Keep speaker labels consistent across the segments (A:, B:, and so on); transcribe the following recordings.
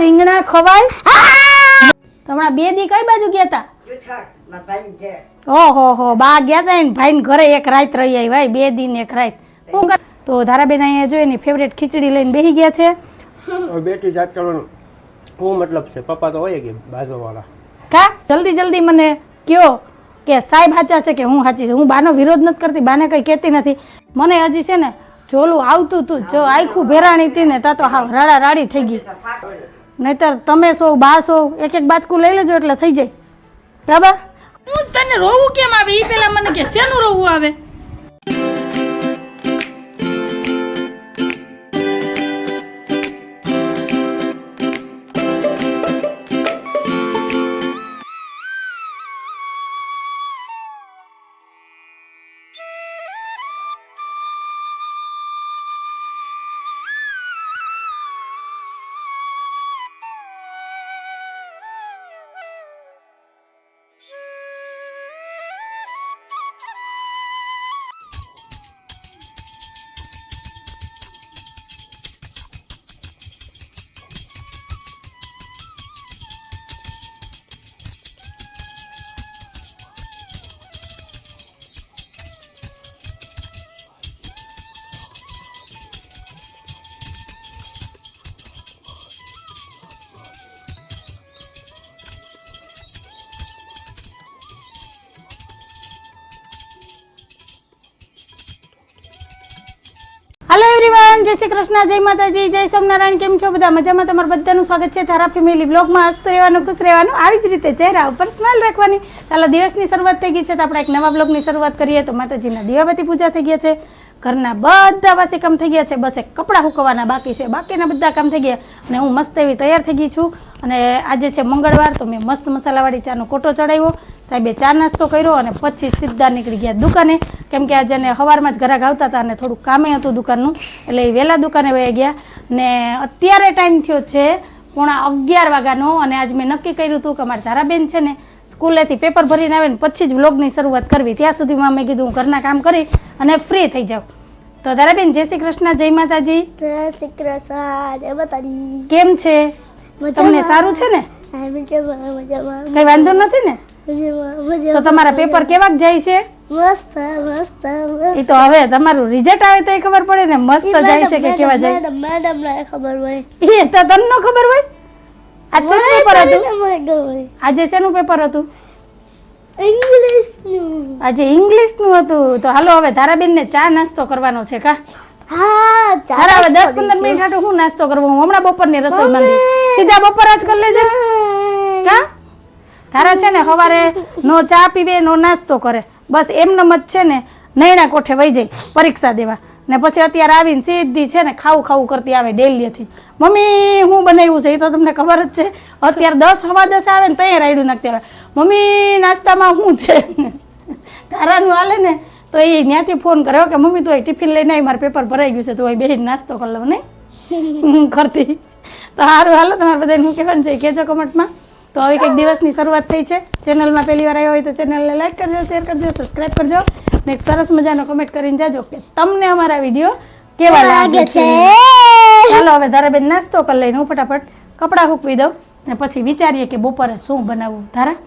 A: રીંગણા ખવાય? તમારા બે દી કઈ બાજુ ગયા તા?
B: જુઠાણ મારા ભાઈ છે
A: ઓહો હો બા ગયા તા ને ભાઈ ઘરે એક રાત રહી આવી ભાઈ બે દિન એક રાત. હું તો ધારાબેન અહીંયા જોઈ એની ફેવરેટ ખીચડી લઈને બેસી ગયા છે.
C: બેટી જાત કરવાનું. શું મતલબ છે પપ્પા તો હોય કે બાજુવાળા.
A: કા? જલ્દી જલ્દી મને કયો કે સાહેબ હાચા છે કે હું સાચી છું? હું બાનો વિરોધ નથી કરતી બાને કંઈ કહેતી નથી. મને હજી છે ને જોલું આવતું તું. જો આખું ભેરાણી હતી ને, તા તો હા રાડા રાડી થઈ ગઈ. નહીતર તમે સો બા સો એક એક બાચકું લઈ લેજો એટલે થઈ જાય. બરાબર? હું તને રોવું કેમ આવે? એ પેલા મને કે, શેનું રોવું આવે? કૃષ્ણ, જય માતાજી, જય સોમનારાયણ કેમ છો બધા? મજામાં? તમારું બધાનું સ્વાગત છે તારા ફેમિલી બ્લોગમાં હસતું રહેવાનું, ખુશ રહેવાનું, આવી જ રીતે ચહેરા ઉપર સ્માઇલ રાખવાની. ચાલો, દિવસની શરૂઆત થઈ ગઈ છે તો આપણે એક નવા બ્લોગની શરૂઆત કરીએ તો માતાજીના દિવાબતી પૂજા થઈ ગયા છે. ઘરના બધા પાસે કામ થઈ ગયા છે. બસ એક કપડાં સૂકવવાના બાકી છે. બાકીના બધા કામ થઈ ગયા અને હું મસ્ત એવી તૈયાર થઈ ગઈ છું. અને આજે છે મંગળવાર, તો મેં મસ્ત મસાલાવાળી ચાનો કોટો ચડાવ્યો. સાહેબે ચા નાસ્તો કર્યો અને પછી સીધા નીકળી ગયા દુકાને. કેમ કે આજે એને સવારમાં જ ઘરાક આવતા હતા અને થોડુંક કામે હતું દુકાનનું એટલે એ વહેલા દુકાને વહી ગયા. ને અત્યારે ટાઈમ થયો છે પોણા અગિયાર વાગ્યાનો અને આજ મેં નક્કી કર્યું હતું કે અમારી તારાબેન છે ને સ્કૂલેથી પેપર ભરીને આવે ને પછી જ વ્લોગની શરૂઆત કરવી. ત્યાં સુધીમાં મેં કીધું હું ઘરના કામ કરી અને ફ્રી થઈ જાઉં. તો તારાબેન જય શ્રી કૃષ્ણ જય માતાજી.
D: જય શ્રી કૃષ્ણ
A: કેમ છે? તમને સારું છે ને? કઈ વાંધો નથી ને? તો તમારા પેપર કેવાક જાય છે?
D: મસ્ત મસ્ત
A: એ તો હવે તમારું રિઝલ્ટ આવે તો ખબર પડે ને મસ્ત જાય છે કે કેવા જાય?
D: મેડમ ને ખબર હોય.
A: એ તો તમને ન ખબર હોય? આજ શેનું પેપર હતું? આજે શેનું પેપર હતું?
D: ઇંગ્લિશનું.
A: આજે ઇંગ્લિશનું હતું. તો હાલો હવે ધારાબેનને ચા નાસ્તો કરવાનો છે કા?
D: હા
A: તારા હવે દસ પંદર મિનિટ હાટું હું નાસ્તો કરવો? હું હમણાં બપોરની રસોઈ માંગી સીધા બપોર જ કરી લેજે. કા? તારા છે ને સવારે નો ચા પીવે નો નાસ્તો કરે. બસ એમનેમ જ છે ને નૈણા કોઠે વહી જાય પરીક્ષા દેવા. ને પછી અત્યારે આવીને સીધી છે ને ખાવું ખાવું કરતી આવે ડેલીથી મમ્મી હું બનાવ્યું છે? એ તો તમને ખબર જ છે. અત્યારે દસ હવા દસ આવે ને ત્યાં રાયડું નાખતી આવે. મમ્મી નાસ્તામાં શું છે? તારાનું હાલે ને? તો એ ત્યાંથી ફોન કર્યો કે મમ્મી તું ટિફિન લઈને આવી મારે પેપર ભરાઈ ગયું છે. તો એ બેસીને નાસ્તો કરી લઉં નહીં હું કરતી. તો સારું હાલો તમારે બધાને હું કહેવાનું છે? કેજો કહેજો કમેન્ટમાં. તો હવે એક દિવસની શરૂઆત થઈ છે. ચેનલમાં પહેલી વાર આવ્યો હોય તો ચેનલને લાઈક કરજો શેર કરજો સબસ્ક્રાઈબ કરજો ને એક સરસ મજાનો કમેન્ટ કરીને જાજો કે તમને અમારા વીડિયો કેવા લાગે છે. ચાલો હવે ધારાબેન નાસ્તો કરી લઈને હું ફટાફટ કપડાં સૂકવી દઉં ને પછી વિચારીએ કે બપોરે શું બનાવવું? ધારા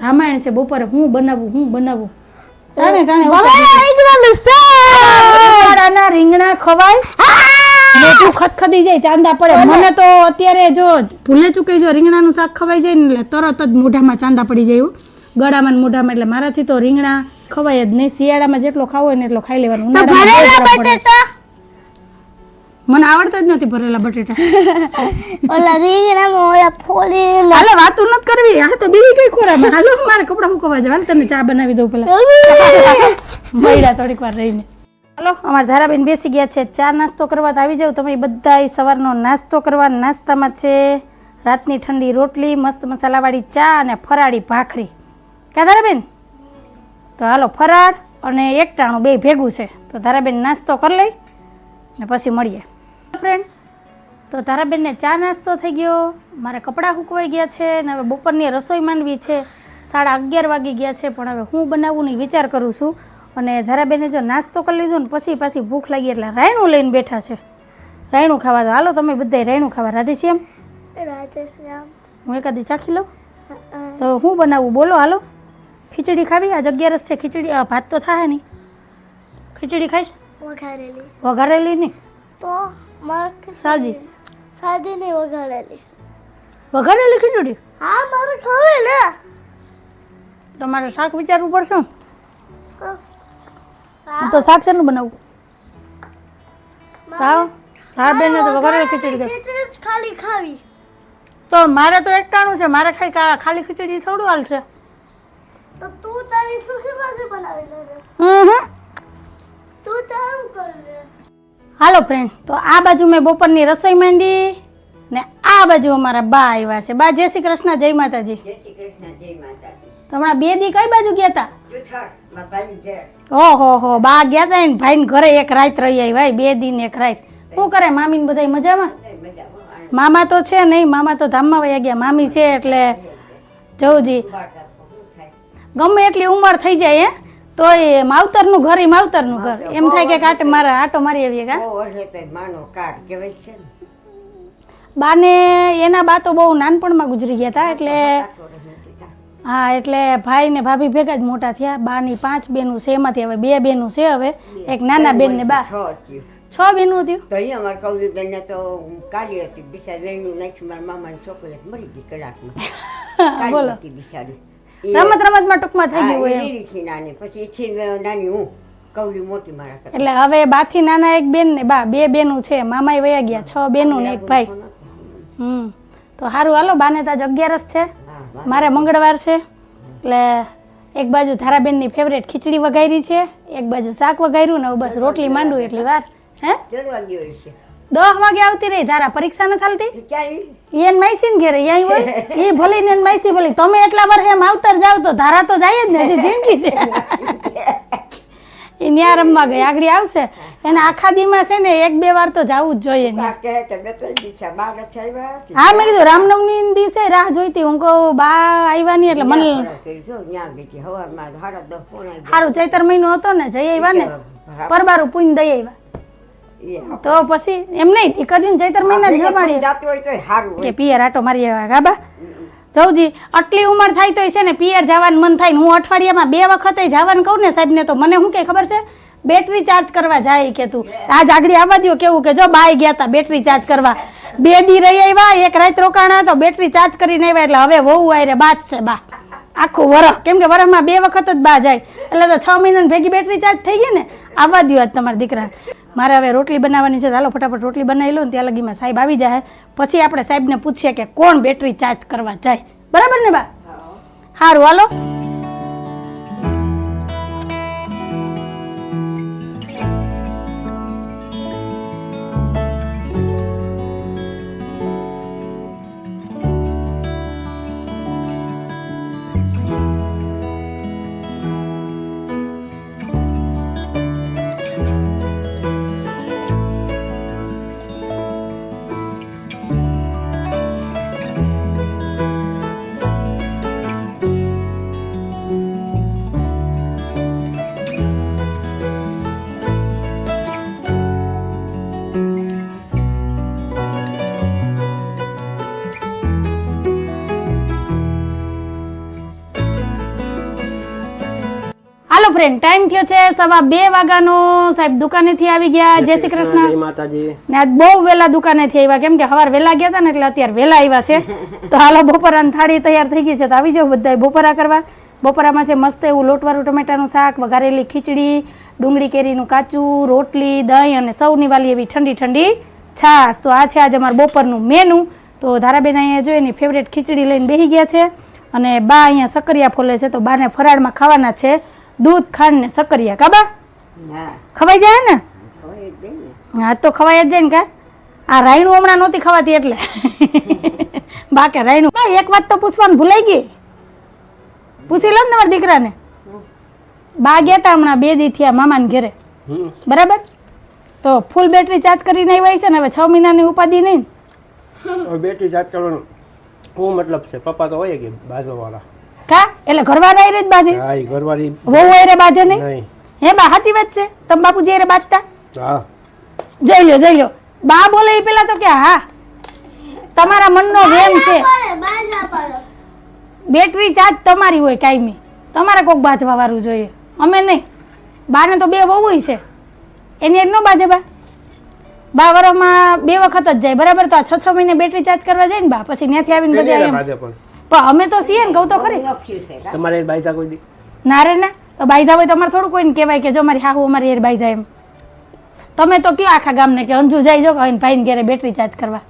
A: રામાયણ છે બપોરે હું બનાવવું હું બનાવવું ઉનાળાના રીંગણા ખવાય. મોઢું ખતખતી જાય ચાંદા પડે. મને તો અત્યારે જો ભૂલે ચૂકી જો રીંગણાનું શાક ખવાઈ જાય ને એટલે તરત જ મોઢામાં ચાંદા પડી જાય. ગળામાં ને મોઢામાં એટલે મારાથી તો રીંગણા ખવાય જ નહીં. શિયાળામાં જેટલો ખાવો હોય ને એટલો ખાઈ લેવાનું. મને આવડતા જ નથી ભરેલા બટેટા.
D: ઓલા રીંગણામાં ઓલા ફોલી
A: હાલો વાતું નથી કરવી. આ તો બીજી કઈ ખોરા હાલો મારે કપડા સુકવા જવાનું. તમને ચા બનાવી દઉં પેલા. મળ્યા થોડીક વાર રહીને. હાલો, અમારા ધારાબેન બેસી ગયા છે. ચા નાસ્તો કરવા આવી જાવ તમે બધા સવારનો નાસ્તો કરવા. નાસ્તામાં છે રાતની ઠંડી રોટલી, મસ્ત મસાલાવાળી ચા અને ફરાળી ભાખરી. કા ધારાબેન? તો હાલો, ફરાળ અને એકટાણું બે ભેગું છે. તો ધારાબેન નાસ્તો કરી લઈ ને પછી મળીએ. ફ્રેન્ડ તો તારાબેનને ચા નાસ્તો થઈ ગયો. મારે કપડાં સૂકવાઈ ગયા છે ને હવે બપોરની રસોઈ માંડવી છે. સાડા અગિયાર વાગી ગયા છે, પણ હવે હું બનાવવું નહીં વિચાર કરું છું. અને ધારાબેને જો નાસ્તો કરી લીધો ને પછી પાછી ભૂખ લાગી એટલે રાયણું લઈને બેઠા છે. રાયણું ખાવા દો હાલો તમે બધા રાયણું ખાવા રાધેશ્યામ હું એકાદી ચાખી લઉં? તો હું બનાવું? બોલો હાલો. ખીચડી ખાવી? આ જગ્યા રસ છે ખીચડી ભાત તો થાય નહીં. ખીચડી ખાઈશ?
D: વઘારેલી.
A: વઘારેલી નહીં?
D: તો
A: સાજી.
D: સાજી નહીં વઘારેલી.
A: વઘારેલી ખીચડી?
D: હા મારે ખાવે ને
A: તમારે શાક વિચારવું પડશે.
D: તો
A: હું તો શાક શેનું બનાવું હા હા બેન તો વઘારેલ ખીચડી દે
D: ખીચડી જ ખાલી ખાવી.
A: તો મારે તો એકટાણું છે મારે ખાઈ ખાલી ખીચડી થોડું હાલશે
D: તો તું તારી સુખી ભાજી બનાવી લે
A: હમ હમ.
D: તું તારું કર લે.
A: હાલો ફ્રેન્ડ તો આ બાજુ મેં બપોરની રસોઈ માંડી ને આ બાજુ અમારા બા આવ્યા છે. બા જય શ્રી કૃષ્ણ જય માતાજી.
B: જય શ્રી કૃષ્ણ જય માતાજી.
A: તો હમણાં બે દી કઈ બાજુ ગયા હતા ઓહો હો બા ગયા હતા ને ભાઈ ઘરે એક રાત રહી આવી ભાઈ બે દિન એક રાત. શું કરે મામી બધા મજામાં? મામા તો છે નહીં મામા તો ધામમાં વયા ગયા. મામી છે એટલે જવજી ગમે એટલી ઉંમર થઈ જાય હે? તો એ માવતરનું ઘર એ માવતરનું ઘર. એમ થાય કે કાટ મારા આટો મારી આવીએ કા?
B: ને.
A: બાને એના બા તો બહુ નાનપણમાં ગુજરી ગયા હતા એટલે હા એટલે ભાઈ ને ભાભી ભેગા જ મોટા થયા. બાની પાંચ બેનું છે એમાંથી હવે બે બેનું છે હવે. એક નાના બેન ને બા.
B: છ
A: બેનું થયું.
B: તો અહીંયા અમારે કૌલિકબેનને તો કાઢી હતી બિચારી રેણું નાખી મારા મામાની છોકરી મરી ગઈ કલાકમાં.
A: બોલો.
B: હતી બિચારી
A: રમત રમતમાં ટૂંકમાં થઈ ગયું હોય
B: એવી નાની. પછી ઈચ્છી નાની હું કવલી મોટી મારા
A: એટલે હવે બાથી નાના એક બેન ને બા બે બેનું છે. મામાય વયા ગયા છ બેનું ને એક ભાઈ. હમ. તો સારું હાલો બાને તાજ અગિયારસ છે.
B: બા-
A: મારે મંગળવાર છે એટલે એક બાજુ ધારાબેનની ફેવરેટ ખીચડી વઘારી છે એક બાજુ શાક વઘાર્યું ને બસ રોટલી માંડું એટલી વાર હે? દસ વાગે આવતી રહી ધારા પરીક્ષા
B: ન થાલતી
A: એન માઈસી ને ઘેરે અહીં હોય? એ ભલે ને એને માઈસી ભલે તમે એટલા વર્ષે આવતર જાવ તો ધારા તો જાય જ ને હજી જિંદગી છે. એ ન્યા રમવા ગઈ. આગળ આવશે. એને આખા દીમાં છે ને એક બે વાર તો જવું જ જોઈએ. હા મેં કીધું રામનવમી દિવસે રાહ જોઈતી. હું કહું બા આવ્યા નહીં એટલે મને. સારું ચૈતર મહિનો હતો ને જઈ આવ્યા ને. પરબારું પૂન દઈ આવ્યા તો પછી એમ નહીં દીકરીને ચૈતર મહિના
B: જમાડી
A: કે પિયર આટો મારી આવ્યા ગાબા જવજી આટલી ઉંમર થાય તો છે ને પિયર જવાનું મન થાય ને હું અઠવાડિયામાં બે વખતે જવાનું કહું ને સાહેબને તો મને શું કે ખબર છે? બેટરી ચાર્જ કરવા જાય કે તું. આજ આગળ આવવા દ્યો કેવું કે જો બાય ગયા હતા બેટરી ચાર્જ કરવા. બે દી રહી આવ્યા એક રાત રોકાણા તો બેટરી ચાર્જ કરીને આવ્યા એટલે હવે વહુ આયરે બાદ છે બા. આખું વરસ કેમ કે વરસમાં બે વખત જ બા જાય. એટલે તો છ મહિનાની ભેગી બેટરી ચાર્જ થઈ ગઈ ને આવવા દ્યો આજ તમારા દીકરા. મારે હવે રોટલી બનાવવાની છે. ચાલો હાલો ફટાફટ રોટલી બનાવી લો ને ત્યાં લગીમાં સાહેબ આવી જાય પછી આપણે સાહેબને પૂછીએ કે કોણ બેટરી ચાર્જ કરવા જાય. બરાબર ને બા? સારું હાલો. ફ્રેન્ડ ટાઈમ થયો છે સવા બે વાગ્યાનો. સાહેબ દુકાનેથી આવી ગયા. જય શ્રી કૃષ્ણ.
C: માતાજી.
A: ને આજ બહુ વહેલા દુકાનેથી આવ્યા. કેમ કે સવાર વહેલા ગયા હતા ને એટલે અત્યારે વહેલા આવ્યા છે. તો હાલો બપોરાની થાળી તૈયાર થઈ ગઈ છે. તો આવી જાઓ બધા બપોરા કરવા. બપોરામાં છે મસ્ત એવું લોટવાળું ટમેટાનું શાક વઘારેલી ખીચડી ડુંગળી કેરીનું કાચું રોટલી દહીં અને સૌની વાલી એવી ઠંડી ઠંડી છાશ. તો આ છે આજે અમારું બપોરનું મેનુ તો ધારાબેન અહીંયા જો એની ફેવરેટ ખીચડી લઈને બેસી ગયા છે. અને બા અહીંયા સકરિયા ફોલે છે. તો બાને ફરાળમાં ખાવાના છે. દૂધ ખાંડ ને સકરિયા કાબા ખવાઈ જાય ને. હા તો ખવાય જ જાય ને કા? આ રાયણું હમણાં નહોતી ખવાતી એટલે. બાકી રાયણું એક વાત તો પૂછવાનું ભૂલાઈ ગઈ. પૂછી લો ને તમારા દીકરાને. બા ગયા હતા હમણાં બે દી થયા મામાને ઘરે. બરાબર? તો ફૂલ બેટરી ચાર્જ કરીને આવ્યા છે ને હવે છ મહિનાની ઉપાધિ નહીં
C: બેટરી ચાર્જ કરવાનું. શું મતલબ છે પપ્પા તો હોય કે બાજુવાળા.
A: કા? એટલે ઘરવાળા આયરે જ બાંધે?
C: હા એ ઘરવાળી
A: વહુ એરે બાંધે નહીં? હે બા સાચી વાત છે? તમે બાપુજી આયરે બાંધતા?
C: હા.
A: જઈ લ્યો જઈ લ્યો. બા બોલે એ પેલા તો કે હા. તમારા મનનો વેમ છે. બેટરી ચાર્જ તમારી હોય કાયમી. તમારે કોક બાંધવા વાળું જોઈએ. અમે નહીં. બાને તો બે વહુ છે. એની એક ન બાંધે બા. બા વરોમાં બે વખત જ જાય. બરાબર? તો આ છ છ મહિને બેટરી ચાર્જ કરવા જાય ને બા. પછી ત્યાંથી આવીને
C: બધા
A: એમ
C: બાધે પણ
A: અમે તો છીએ ને કહું તો ખરી?
C: તમારે બાયતા કોઈ દી?
A: ના રે ના તો બાયધા હોય તમારે થોડું કોઈને કહેવાય કે જો મારી હાહુ અમારી એર બાયધા એમ. તમે તો કયો આખા ગામને કે અંજુ જાય જો કહીને ભાઈને ઘેરે બેટરી ચાર્જ કરવા.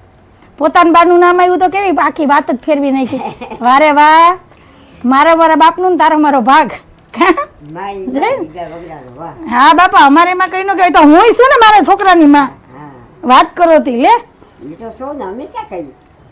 A: પોતાનું બાનું નામ આવ્યું તો કેવી આખી વાત જ ફેરવી નાખી. વારે વાહ મારા મારા બાપનું ને તારો મારો ભાગ. હા બાપા અમારે એમાં કઈ ન કહેવાય. તો હું છું ને મારા છોકરાની માં? વાત કરો તી લે.
B: તો છો ને અમે ક્યાં કહ્યું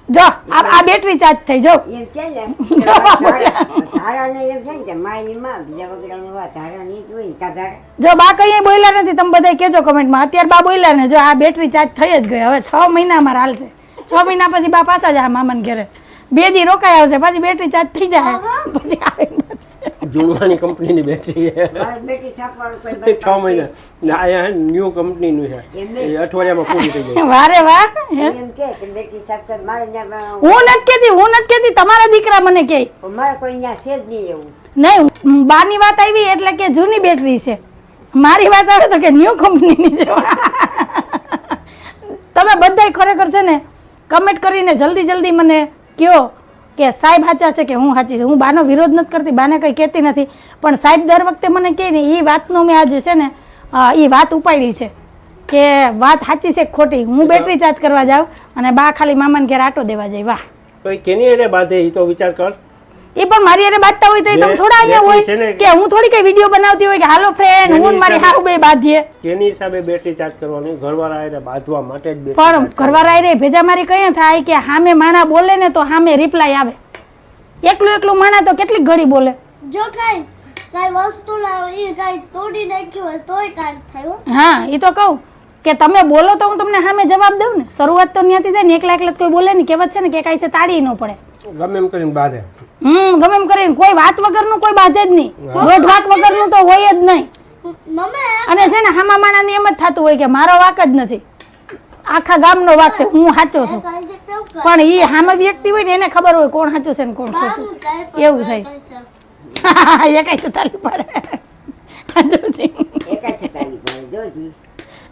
A: જો આ આ બેટરી ચાર્જ થઈ જો.
B: એમ કે ને
A: જો
B: ધારા- ધારાને એમ છે ને કે માઈ માં બીજા વગડાનો વાત ધારાને જ હોય ને
A: જો બા કઈ બોલ્યા નથી તમે બધા કેજો કમેન્ટમાં. અત્યારે બા બોલ્યા ને જો આ બેટરી ચાર્જ થઈ જ ગઈ. હવે છ મહિના અમારે હાલશે. છ મહિના પછી બા પાછા જાય મામાને ઘરે. બે દી રોકાઈ આવશે પછી બેટરી ચાર્જ થઈ જાય. પછી આવીને બનશે.
C: કંપનીની બેટરી છે. છ મહિના. ના ન્યૂ કંપનીનું છે. એ અઠવાડિયામાં પૂરી થઈ જાય.
A: વારે વાહ
B: એમ કે કે સાફ કર મારે
A: હું નથી કેતી હું નથી કેતી તમારા દીકરા મને કે
B: મારે કોઈ અહીંયા છે જ નહીં એવું.
A: નહીં બાની વાત આવી એટલે કે જૂની બેટરી છે. મારી વાત આવે તો કે ન્યૂ કંપનીની છે. તમે બધાય ખરેખર છે ને કમેન્ટ કરીને જલ્દી જલ્દી મને કહો કે સાહેબ સાચા છે કે હું સાચી છું? હું બાનો વિરોધ નથી કરતી બાને કંઈ કહેતી નથી. પણ સાહેબ દર વખતે મને કહે ને એ વાતનો મેં આજે છે ને એ વાત ઉપાડી છે કે વાત સાચી છે ખોટી? હું બેટરી ચાર્જ કરવા જાઉં અને બા ખાલી મામાને ઘેર આટો દેવા જાય. વાહ.
C: તો કેની એને બાંધે? એ તો વિચાર કર.
A: એ પણ મારી અરે બાંધતા હોય તો એ તમે થોડા અહીંયા હોય કે હું થોડી કઈ વીડિયો બનાવતી હોય કે હાલો ફ્રેન્ડ હું મારી હારું બે બાંધીએ.
C: એની હિસાબે બેટરી ચાર્જ કરવાની ઘરવાળા એને બાંધવા માટે જ
A: પણ ઘરવાળા રે ભેજા મારી કઈ થાય કે સામે માણા બોલે ને તો સામે રિપ્લાય આવે. એકલું એકલું માણા તો કેટલી ઘડી બોલે?
D: જો કઈ કઈ વસ્તુ એ કઈ તોડી નાખી હોય તોય કાંઈ થાય હા.
A: એ તો કહું કે તમે બોલો તો હું તમને સામે જવાબ દઉં ને. શરૂઆત તો ત્યાંથી થાય ને એકલા એકલા કોઈ બોલે ને કહેવત છે ને કે કાંઈ તાળી ન પડે.
C: ગમે એમ કરીને બાંધે.
A: હમ ગમે એમ કરીને. કોઈ વાત વગરનું કોઈ બાંધે જ નહીં. દોઢ વાત વગરનું તો હોય જ નહીં. અને છે ને હામા માણાને એમ જ થતું હોય કે મારો વાક જ નથી. આખા ગામનો વાક છે હું સાચો છું. પણ એ હામે વ્યક્તિ હોય ને એને ખબર હોય કોણ સાચું છે ને કોણ ખોટું છે. એવું થાય એ કઈ તો તાલી પાડે.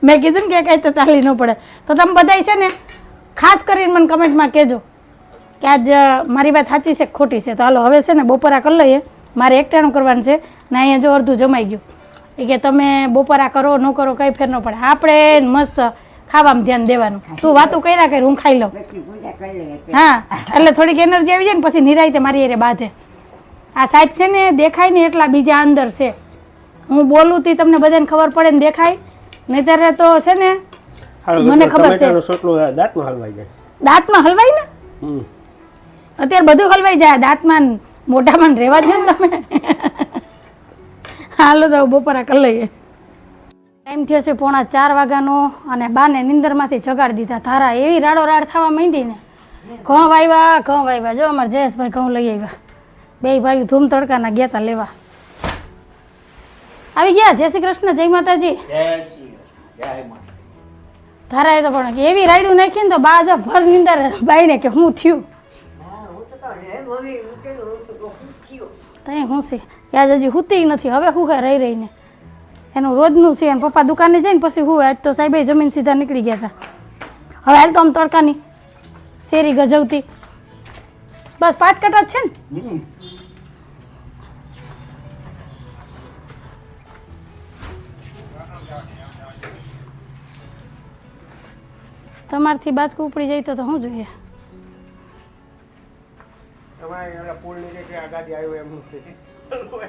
A: મેં કીધું ને કે કઈ તો તાલી ન પડે. તો તમે બધાય છે ને ખાસ કરીને મને કમેન્ટમાં કહેજો. કે આજ મારી વાત સાચી છે કે ખોટી છે? તો હાલો હવે છે ને બપોરા કરી લઈએ. મારે એકટાણું કરવાનું છે ને અહીંયા જો અડધું જમાઈ ગયું. એ કે તમે બપોરા કરો ન કરો કંઈ ફેર ન પડે. આપણે મસ્ત ખાવામાં ધ્યાન દેવાનું. તું વાતું કર્યા કર હું ખાઈ લઉં. હા એટલે થોડીક એનર્જી આવી જાય ને પછી નિરાયતે મારી હારે બાધે. આ સાહેબ છે ને દેખાય ને એટલા બીજા અંદર છે. હું બોલું તી તમને બધાને ખબર પડે ને દેખાય. નહીતર તો છે ને મને ખબર છે.
C: દાંતમાં હલવાઈ જાય.
A: દાંતમાં હલવાય ને?
C: હમ.
A: અત્યારે બધું હલવાઈ જાય દાંતમાં મોટામાં મોઢામાં રહેવા જ ને તમે. હાલો તો બપોરા કરી લઈએ. ટાઈમ થયો છે પોણા ચાર વાગ્યાનો અને બાને નિંદરમાંથી જગાડી દીધા. તારા એવી રાડો રાડ થવા માંડી ને. ઘઉં વાવ્યા ઘઉં વાવ્યા જો અમારે જયેશભાઈ ઘઉં લઈ આવ્યા. બે ભાઈ ધૂમ તડકાના ગયા તા લેવા. આવી ગયા? જય શ્રી કૃષ્ણ જય માતાજી. તારા એ તો પણ એવી રાયડું નાખી ને તો બા ભર નિંદર. બાઈને કે હું થયું? તઈ હું છે? યાદ આજ હજી હુતી નથી. હવે હું હે રહી રહીને. એનું રોજનું છે અને પપ્પા દુકાને જઈને પછી હું આજ તો સાહેબે જમીન સીધા નીકળી ગયા હતા હવે હાલ તો આમ તડકાની શેરી ગજવતી. બસ પાંચ કટા જ છે ને? તમારથી બાજકું ઉપડી જાય તો તો શું જોઈએ.
C: કે આ ગાડી આવ્યો એમ છે.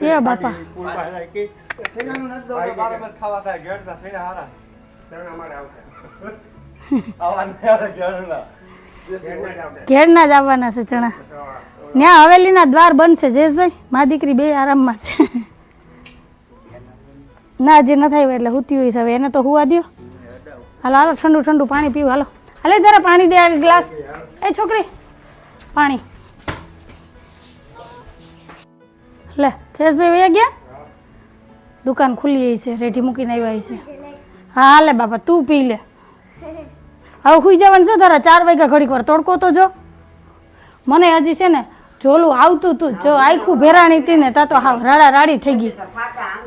A: એ બાપા.
C: પુલ બહાર રાખી,
E: શેણાનું નથી દઉં બારે મત ખાવા થાય. ઘેરના શેણા હારા?
C: તમે અમારે આવતા.
E: આવા આવે ઘેરના.
C: ઘેરના જ
A: આવવાના છે ચણા. ત્યાં હવેલીના દ્વાર બનશે જયેશભાઈ મા દીકરી બે આરામમાં છે. ના જે ન થાય એટલે હુતી હોય છે. હવે એને તો હુવા દ્યો. હાલો હાલો ઠંડુ ઠંડુ પાણી પીવું. હાલો. હાલે જરા પાણી દે ગ્લાસ. એ છોકરી પાણી. લે, જયેશભાઈ વયા ગયા? દુકાન ખુલ્લી છે, રેઢી મૂકીને આવ્યા છે. હા હાલે બાપા, તું પી લે. હવે સુઈ જવાનું છે તારા ચાર વાગ્યા ઘડીક વાર. તડકો તો જો. મને હજી છે ને જોલું આવતું તું. જો, આખું ભેરાણી હતી ને, તા તો હાવ રાડા રાડી થઈ ગઈ.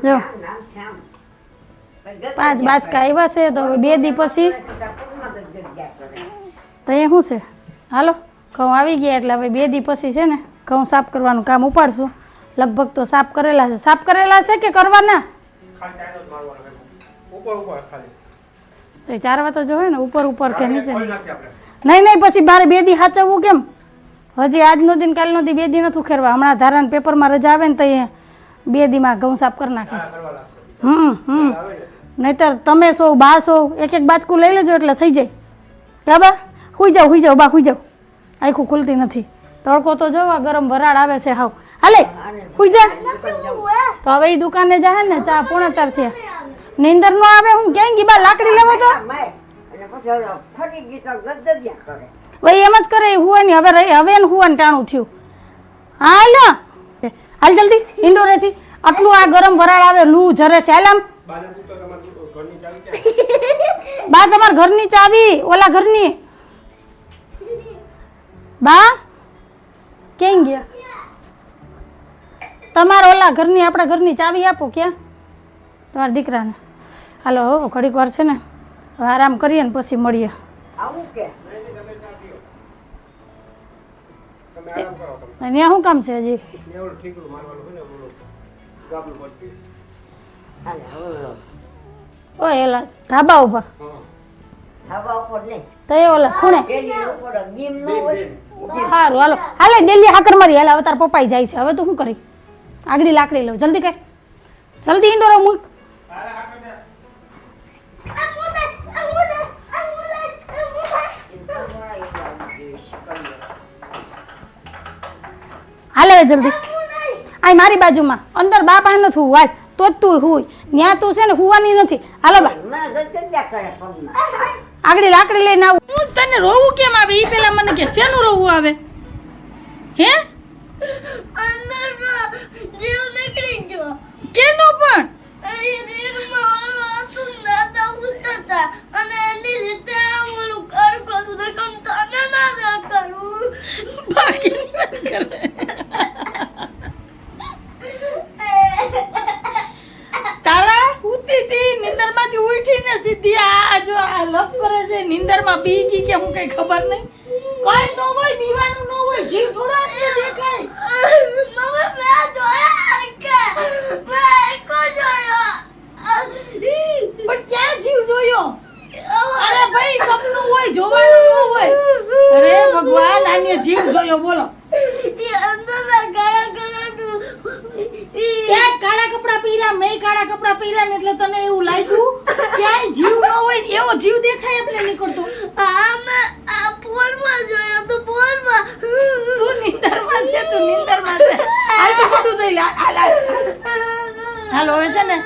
A: જો. પાંચ બાચકા આવ્યા છે, તો હવે બે દી પછી.
B: તો
A: એ શું છે? હાલો, ઘઉં આવી ગયા એટલે હવે બે દી પછી છે ને, ઘઉં સાફ કરવાનું કામ ઉપાડશું. લગભગ તો સાફ કરેલા છે. સાફ કરેલા છે કે કરવાના? તો એ ચારવા તો જોવે ને ઉપર ઉપર કે નીચે. નહીં નહીં પછી બારે બે દી સાચવવું કેમ? હજી આજનો દિન કાલનો દી બે દી નથી ઉખેરવા હમણાં ધારાને પેપરમાં રજા આવે ને તો એ બે દીમાં ઘઉં સાફ કરી નાખે. હમ હમ. નહીતર તમે સો બા સો એક એક બાચકું લઈ લેજો એટલે થઈ જાય. બરાબર? હુઈ જાઓ હુઈ જાઓ બા હુઈ જાઓ. આખું ખુલતી નથી. તડકો તો જોવા ગરમ વરાળ આવે છે હાવ. હાલે હુઈ જા. તો હવે એ દુકાને જાય ને ચા પોણા ચાર થયા. નીંદર નો આવે હું ક્યાંય ગઈ બા લાકડી લેવો તો. ભાઈ એમ જ કરે હું હુવા ની હવે રહી હવે એને ને ટાણું થયું. હાલ હાલ જલ્દી ઇન્ડોરેથી આટલું આ ગરમ વરાળ આવે લૂ જરે છે. હાલ આમ.
C: ક્યાં
A: બા તમાર ઘરની ચાવી ઓલા ઘરની. બા કેમ ગયા? તમારા ઓલા ઘરની આપણા ઘરની ચાવી આપો ક્યાં? તમારા દીકરાને. હાલો હો ઘડીક વાર છે ને હવે આરામ કરીએ ને પછી મળીએ.
B: આવું કે?
C: તમે આરામ કરો તમે.
A: અને ત્યાં શું કામ છે હજી? ઓય એલા ધાબા ઉપર.
C: હા.
B: હવા ઉપર નહીં.
A: તો એ ઓલા ખૂણે.
B: પેલી ઉપર ગીમ ન
C: બેન
B: હોય.
C: બેન
A: સારું હાલો. હાલે ડેલી હાકર મારી હાલે હવે તાર પપ્પાઈ જાય છે. હવે તો શું કરી? આગળી લાકડી લઉં. જલ્દી કર. જલ્દી ઇન્ડોરો મૂક. હાલે હવે જલ્દી. આય મારી બાજુમાં. અંદર બા પાસે નથી હુવાય. તો જ તું હુઈ ત્યાં તું છે ને હુવાની નથી. હાલો બા. આગળી લાકડી લઈને આવું. હું તને રોવું કેમ આવે? એ પેલા મને કે શેનું રોવું આવે? હે?
D: અંદરમાં જીવ નીકળી ગયો.
A: કેનો પણ? તારા ઉતી તી નિંદરમાંથી ઉઠીને સીધી આ જો આ લપ કરે છે નિંદરમાં બી ગઈ કે હું કઈ ખબર નહીં? કઈ નો હોય બીવાનું નો હોય જીવ થોડા આટલે દેખાય
D: મમ્મી મેં જોયા કે મેં એકો જોયો
A: પણ ક્યાં જીવ જોયો અરે ભાઈ સપનું હોય જોવાનું ન હોય અરે ભગવાન આને જીવ જોયો બોલો. ત્યાં જ કાળા કપડા પહેર્યા મેં કાળા કપડા પહેર્યા ને એટલે તને એવું લાગ્યું? ક્યાંય જીવ ન હોય ને એવો જીવ દેખાય આપણે નીકળતો
D: આ મેં આ પોલમાં જોયો તો પોલમાં
A: તું નિંદરમાં છે તું નિંદરમાં છે. હાલ તો ખોટું થઈ લે હાલ હવે છે ને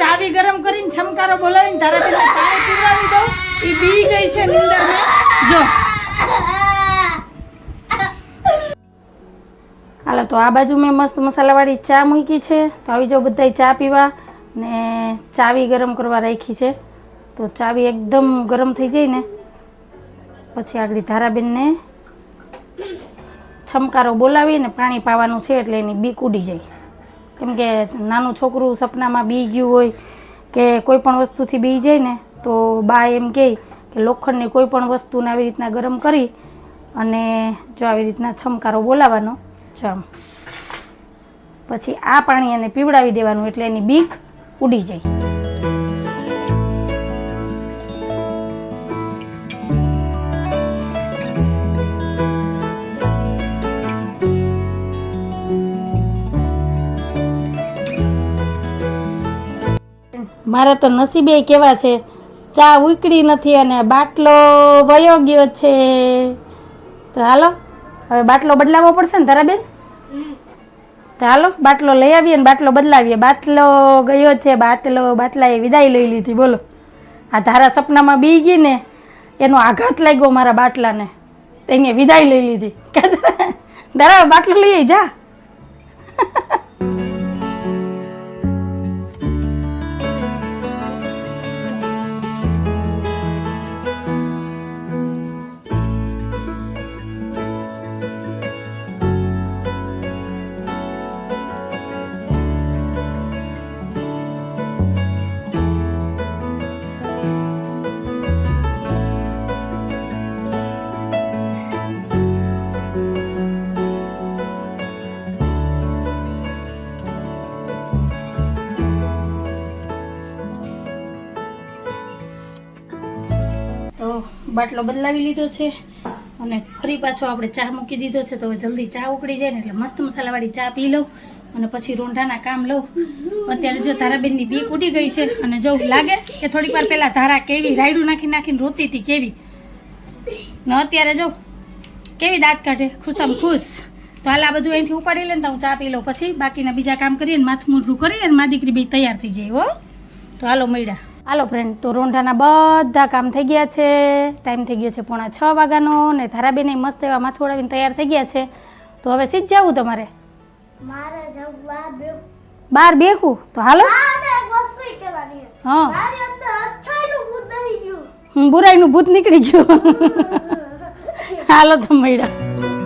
A: ચાવી ગરમ કરીને છમકારો બોલાવીને તારા પેલા પાણી પીવડાવી દઉં. એ બી ગઈ છે નિંદરમાં. જો. હાલો, તો આ બાજુ મેં મસ્ત મસાલાવાળી ચા મૂકી છે. તો આવી જો બધાય ચા પીવા ને ચાવી ગરમ કરવા રાખી છે. તો ચાવી એકદમ ગરમ થઈ જાય ને, પછી આગળ ધારાબેનને છમકારો બોલાવીને પાણી પાવાનું છે એટલે એની બીક ઉડી જાય. કેમ કે નાનું છોકરું સપનામાં બી ગયું હોય કે કોઈ પણ વસ્તુથી બી જાય ને, તો બા એમ કહે કે લોખંડની કોઈ પણ વસ્તુને આવી રીતના ગરમ કરી અને જો આવી રીતના છમકારો બોલાવાનો. જો પછી આ પાણી એને પીવડાવી દેવાનું એટલે એની બીક ઉડી જાય. મારા તો નસીબે કેવા છે, ચા ઉકળી નથી અને બાટલો વયો ગયો છે. તો હાલો. હવે બાટલો બદલાવવો પડશે ને તારા બેન ચાલો બાટલો લઈ આવીએ ને બાટલો બદલાવીએ. બાટલો ગયો છે, બાટલો બાટલાએ વિદાય લઈ લીધી, બોલો. આ ધારા સપનામાં બી ગઈ ને, એનો આઘાત લાગ્યો મારા બાટલાને. એને વિદાય લઈ લીધી. કે ધારા બાટલો લઈ જા. બાટલો બદલાવી લીધો છે અને ફરી પાછો આપણે ચા મૂકી દીધો છે તો હવે જલ્દી ચા ઉકળી જાય ને એટલે મસ્ત મસાલાવાળી ચા પી લઉં અને પછી રોંઢાના કામ લઉં. અત્યારે જો તારાબેનની બીક ઉડી ગઈ છે અને જો લાગે કે થોડીક વાર પહેલાં ધારા કેવી રાયડું નાખી નાખીને રોતી હતી, કેવી? ને અત્યારે જો કેવી દાંત કાઢે, ખુશામ ખુશ. તો હાલ આ બધું અહીંથી ઉપાડી લે ને તો હું ચા પી લઉં. પછી બાકીના બીજા કામ કરીએ ને માથું મોઢું કરીએ ને મા દીકરી બી તૈયાર થઈ જાય હો. તો હાલો મળ્યા. હાલો ફ્રેન્ડ તો રોંઢાના બધા કામ થઈ ગયા છે. ટાઈમ થઈ ગયો છે પોણા છ વાગ્યાનો ને ધારાબેન મસ્ત એવા માથું ઓળાવીને તૈયાર થઈ ગયા છે. તો હવે સીધ જવું તમારે?
D: મારે જવા બે
A: બહાર બેહું? તો હાલો. હું. બુરાઈનું ભૂત નીકળી ગયું. હાલો તો મળ્યા.